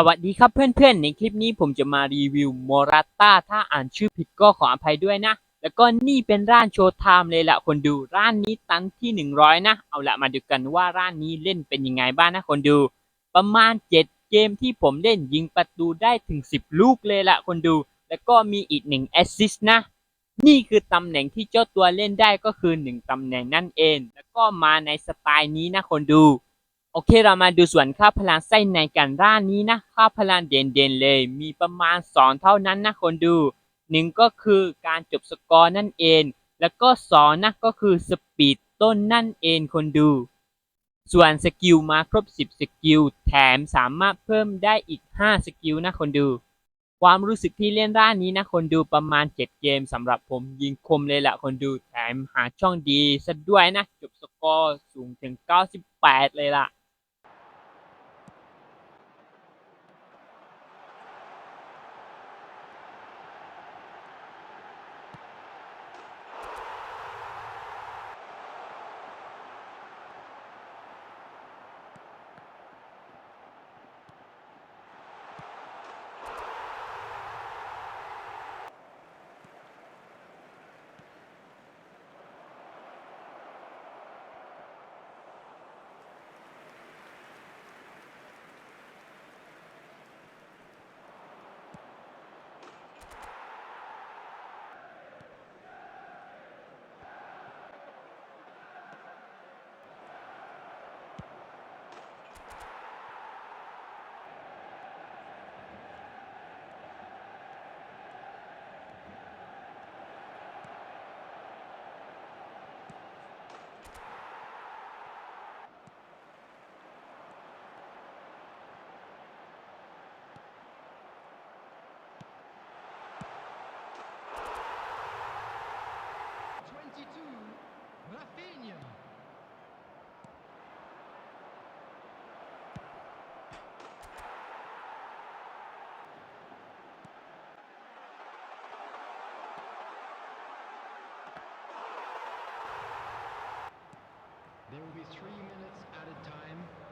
สวัสดีครับเพื่อนๆ ในคลิปนี้ผมจะมารีวิวโมราต้าถ้าอ่านชื่อผิดก็ขออภัยด้วยนะ แล้วก็นี่เป็นร้านโชว์ไทม์เลยละคนดูร้านนี้ตันที่ 100 นะ เอาละมาดูกันว่าร้านนี้เล่นเป็นยังไงบ้างนะคนดู ประมาณ 7 เกมที่ผมเล่นยิงประตูได้ถึง 10 ลูกเลยละคนดู แล้วก็มีอีกหนึ่งแอสซิสต์นะ นี่คือตำแหน่งที่เจ้าตัวเล่นได้ก็คือ 1ตำแหน่งนั่นเอง แล้วก็มาในสไตล์นี้นะคนดู อเคเรามาดูส่วนค่าพลังไส้ในกันร่านนี้นะค่าพลังเด่นๆเลย มีประมาณ 2 เท่านั้นนะคนดูหนึ่งก็คือการจบสกอร์นั่นเอง แล้วก็สองนะก็คือสปีดต้นนั่นเองคนดู ส่วนสกิลมาครบ 10 สกิล แถมสามารถเพิ่มได้อีก 5 สกิลนะคนดู ความรู้สึกที่เล่นร่านนี้นะคนดูประมาณ 7 เกมสำหรับผมยิงคมเลยละคนดูแถมหาช่องดีซะด้วยนะ จบสกอร์สูงถึง 98 เลยล่ะ There will be three minutes at a time.